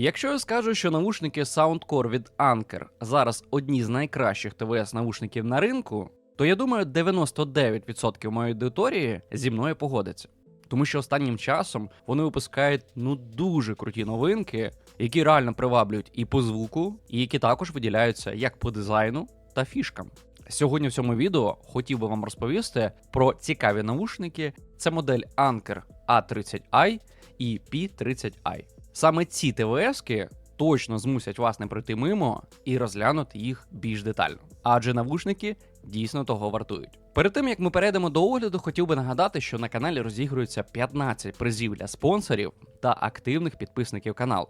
Якщо я скажу, що навушники Soundcore від Anker зараз одні з найкращих ТВС навушників на ринку, то я думаю, 99% моєї аудиторії зі мною погодиться. Тому що останнім часом вони випускають ну дуже круті новинки, які реально приваблюють і по звуку, і які також виділяються як по дизайну та фішкам. Сьогодні в цьому відео хотів би вам розповісти про цікаві навушники. Це модель Anker A30i і P30i. Саме ці ТВСки точно змусять вас не пройти мимо і розглянути їх більш детально, адже навушники дійсно того вартують. Перед тим як ми перейдемо до огляду, хотів би нагадати, що на каналі розігрується 15 призів для спонсорів та активних підписників каналу.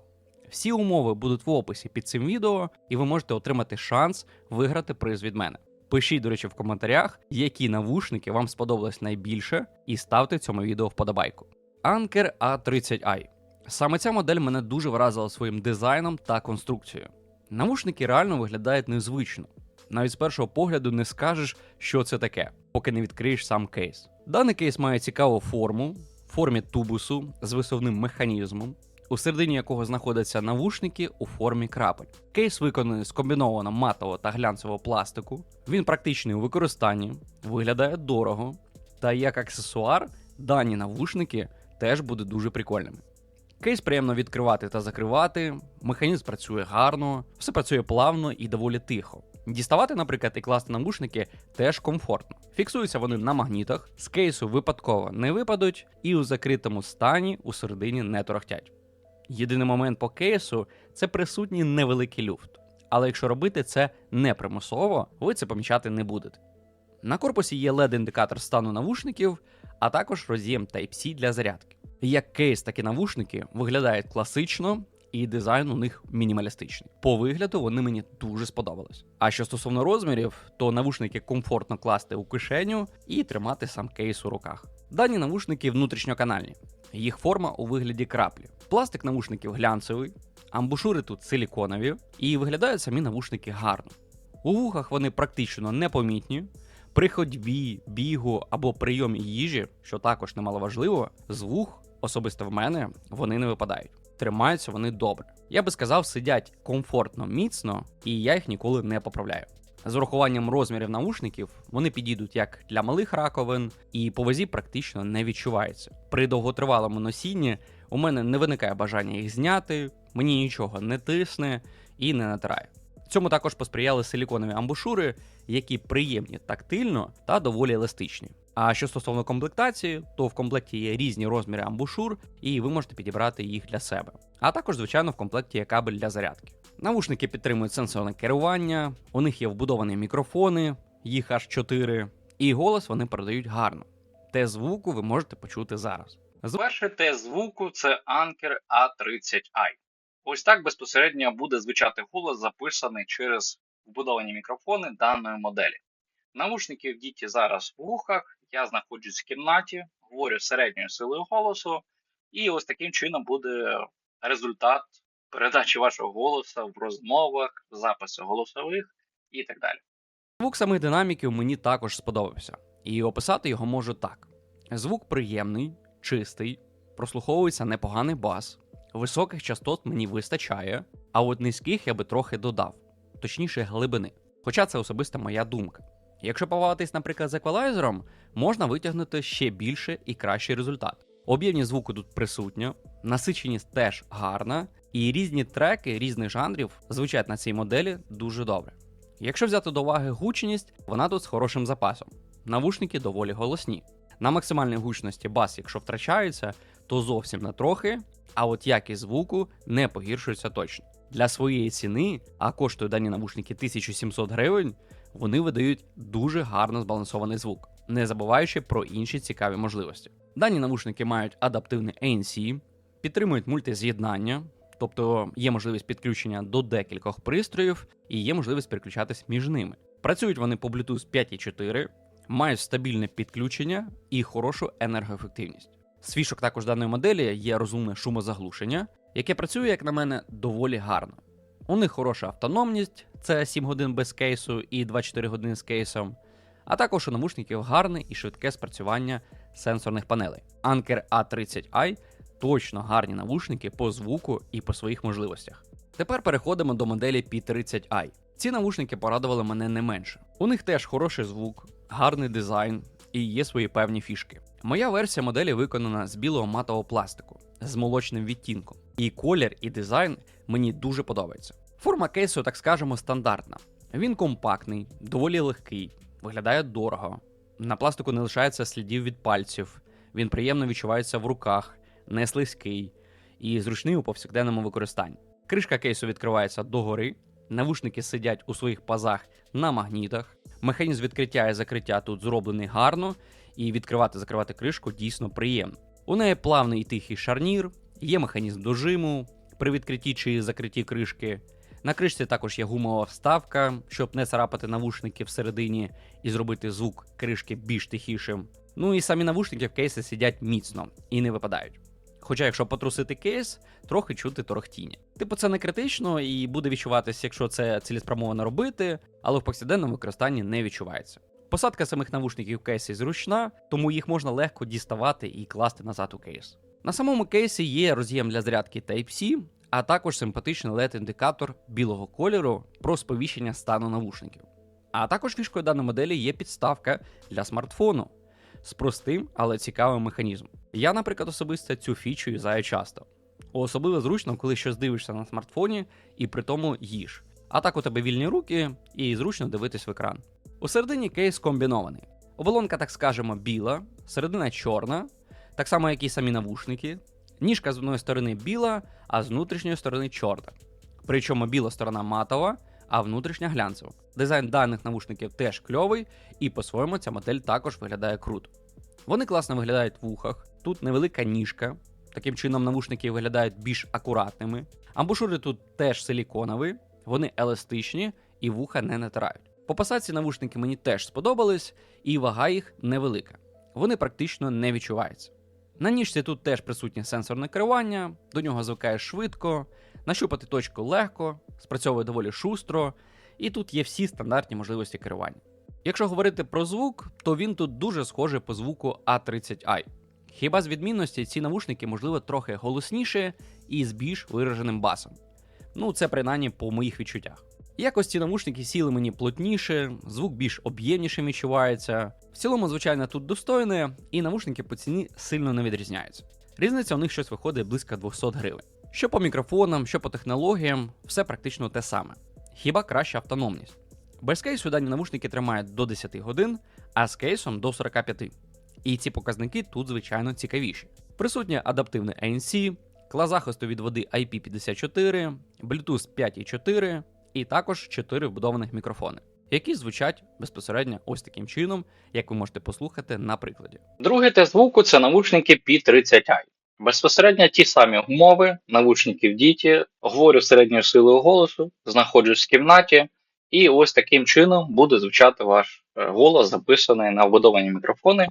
Всі умови будуть в описі під цим відео, і ви можете отримати шанс виграти приз від мене. Пишіть, до речі, в коментарях, які навушники вам сподобались найбільше, і ставте цьому відео вподобайку. Anker A30i. Саме ця модель мене дуже вразила своїм дизайном та конструкцією. Навушники реально виглядають незвично. Навіть з першого погляду не скажеш, що це таке, поки не відкриєш сам кейс. Даний кейс має цікаву форму, в формі тубусу з висувним механізмом, у середині якого знаходяться навушники у формі крапель. Кейс виконаний з комбінованого матового та глянцевого пластику. Він практичний у використанні, виглядає дорого, та як аксесуар дані навушники теж будуть дуже прикольними. Кейс приємно відкривати та закривати, механізм працює гарно, все працює плавно і доволі тихо. Діставати, наприклад, і класти навушники теж комфортно. Фіксуються вони на магнітах, з кейсу випадково не випадуть, і у закритому стані у середині не торохтять. Єдиний момент по кейсу це присутній невеликий люфт. Але якщо робити це не примусово, ви це помічати не будете. На корпусі є LED-індикатор стану навушників, а також роз'єм Type-C для зарядки. Як кейс, так і навушники виглядають класично, і дизайн у них мінімалістичний. По вигляду вони мені дуже сподобались. А що стосовно розмірів, то навушники комфортно класти у кишеню і тримати сам кейс у руках. Дані навушники внутрішньоканальні, їх форма у вигляді краплі. Пластик навушників глянцевий, амбушури тут силіконові, і виглядають самі навушники гарно. У вухах вони практично непомітні. При ходьбі, бігу або прийомі їжі, що також немаловажливо, з вух, особисто в мене, вони не випадають. Тримаються вони добре. Я би сказав, сидять комфортно, міцно, і я їх ніколи не поправляю. З урахуванням розмірів наушників вони підійдуть як для малих раковин, і по вазі практично не відчувається. При довготривалому носінні у мене не виникає бажання їх зняти, мені нічого не тисне і не натирає. Цьому також посприяли силіконові амбушури, які приємні тактильно та доволі еластичні. А що стосовно комплектації, то в комплекті є різні розміри амбушур, і ви можете підібрати їх для себе. А також, звичайно, в комплекті є кабель для зарядки. Навушники підтримують сенсорне керування, у них є вбудовані мікрофони, їх аж 4, і голос вони передають гарно. Те звуку ви можете почути зараз. Перший тест звуку це Anker A30i. Ось так безпосередньо буде звучати голос, записаний через вбудовані мікрофони даної моделі. Навушники в діті зараз в вухах, я знаходжусь в кімнаті, говорю середньою силою голосу, і ось таким чином буде результат передачі вашого голосу в розмовах, в запису голосових і так далі. Звук самих динаміків мені також сподобався, і описати його можу так: звук приємний, чистий, прослуховується непоганий бас, високих частот мені вистачає, а от низьких я би трохи додав, точніше глибини. Хоча це особиста моя думка. Якщо повагатись, наприклад, з еквалайзером, можна витягнути ще більше і кращий результат. Об'ємність звуку тут присутня, насиченість теж гарна, і різні треки різних жанрів звучать на цій моделі дуже добре. Якщо взяти до уваги гучність, вона тут з хорошим запасом. Навушники доволі голосні. На максимальній гучності бас, якщо втрачається, то зовсім не трохи, а от якість звуку не погіршується точно. Для своєї ціни, а коштують дані навушники 1700 гривень, вони видають дуже гарно збалансований звук, не забуваючи про інші цікаві можливості. Дані навушники мають адаптивний ANC, підтримують мультиз'єднання, тобто є можливість підключення до декількох пристроїв і є можливість переключатись між ними. Працюють вони по Bluetooth 5.4, мають стабільне підключення і хорошу енергоефективність. З фішок також даної моделі є розумне шумозаглушення, яке працює, як на мене, доволі гарно. У них хороша автономність, це 7 годин без кейсу і 24 години з кейсом, а також у навушників гарне і швидке спрацювання сенсорних панелей. Anker A30i точно гарні навушники по звуку і по своїх можливостях. Тепер переходимо до моделі P30i. Ці навушники порадували мене не менше. У них теж хороший звук, гарний дизайн і є свої певні фішки. Моя версія моделі виконана з білого матового пластику з молочним відтінком. І колір, і дизайн мені дуже подобається. Форма кейсу, так скажемо, стандартна. Він компактний, доволі легкий, виглядає дорого. На пластику не лишається слідів від пальців, він приємно відчувається в руках, не слизький і зручний у повсякденному використанні. Кришка кейсу відкривається догори, навушники сидять у своїх пазах на магнітах. Механізм відкриття і закриття тут зроблений гарно, і відкривати-закривати кришку дійсно приємно. У неї плавний і тихий шарнір, є механізм дожиму при відкритті чи закритті кришки. На кришці також є гумова вставка, щоб не царапати навушники всередині і зробити звук кришки більш тихішим. Ну і самі навушники в кейсі сидять міцно і не випадають. Хоча, якщо потрусити кейс, трохи чути торохтіння. Типу, це не критично і буде відчуватися, якщо це цілеспрямовано робити, але в повсякденному використанні не відчувається. Посадка самих навушників в кейсі зручна, тому їх можна легко діставати і класти назад у кейс. На самому кейсі є роз'єм для зарядки Type-C, а також симпатичний LED-індикатор білого кольору про сповіщення стану навушників. А також фішкою даної моделі є підставка для смартфону з простим, але цікавим механізмом. Я, наприклад, особисто цю фічу юзаю часто. Особливо зручно, коли щось дивишся на смартфоні і при тому їж. А так у тебе вільні руки і зручно дивитись в екран. У середині кейс комбінований. Оболонка, так скажемо, біла, середина чорна, так само, як і самі навушники. Ніжка з одної сторони біла, а з внутрішньої сторони чорна. Причому біла сторона матова, а внутрішня глянцева. Дизайн даних навушників теж кльовий, і по-своєму ця модель також виглядає круто. Вони класно виглядають в вухах, тут невелика ніжка. Таким чином, навушники виглядають більш акуратними. Амбушури тут теж силіконові, вони еластичні і вуха не натирають. По посадці навушники мені теж сподобались, і вага їх невелика. Вони практично не відчуваються. На ніжці тут теж присутнє сенсорне керування, до нього звикаєш швидко, нащупати точку легко, спрацьовує доволі шустро, і тут є всі стандартні можливості керування. Якщо говорити про звук, то він тут дуже схожий по звуку A30i. Хіба з відмінності ці навушники, можливо, трохи голосніші і з більш вираженим басом. Ну, це принаймні по моїх відчуттях. Якось ці навушники сіли мені плотніше, звук більш об'ємнішим відчувається. В цілому, звичайно, тут достойне, і навушники по ціні сильно не відрізняються. Різниця у них щось виходить близько 200 гривень. Що по мікрофонам, що по технологіям, все практично те саме. Хіба краща автономність. Без кейсу дані навушники тримають до 10 годин, а з кейсом до 45. І ці показники тут, звичайно, цікавіші. Присутнє адаптивне ANC, клас захисту від води IP54, Bluetooth 5.4 і також 4 вбудованих мікрофони, які звучать безпосередньо ось таким чином, як ви можете послухати на прикладі. Другий тест звуку це навушники P30i. Безпосередньо ті самі умови, навушники в діті, говорю середньою силою голосу, знаходжусь в кімнаті, і ось таким чином буде звучати ваш е, голос, записаний на вбудовані мікрофони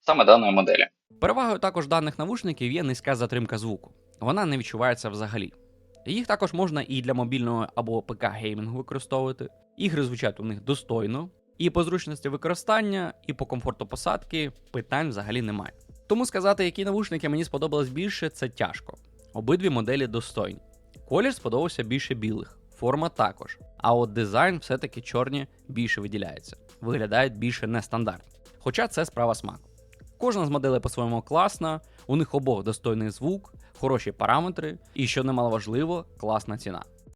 саме даної моделі. Перевагою також даних навушників є низька затримка звуку. Вона не відчувається взагалі. Їх також можна і для мобільного або ПК геймінгу використовувати. Ігри звучать у них достойно, і по зручності використання, і по комфорту посадки питань взагалі немає. Тому сказати, які навушники мені сподобались більше, це тяжко. Обидві моделі достойні. Колір сподобався більше білих, форма також. А от дизайн все-таки чорні більше виділяється, виглядають більше нестандартно. Хоча це справа смаку. Кожна з моделей по-своєму класна, у них обох достойний звук, хороші параметри і, що немало важливо, класна ціна.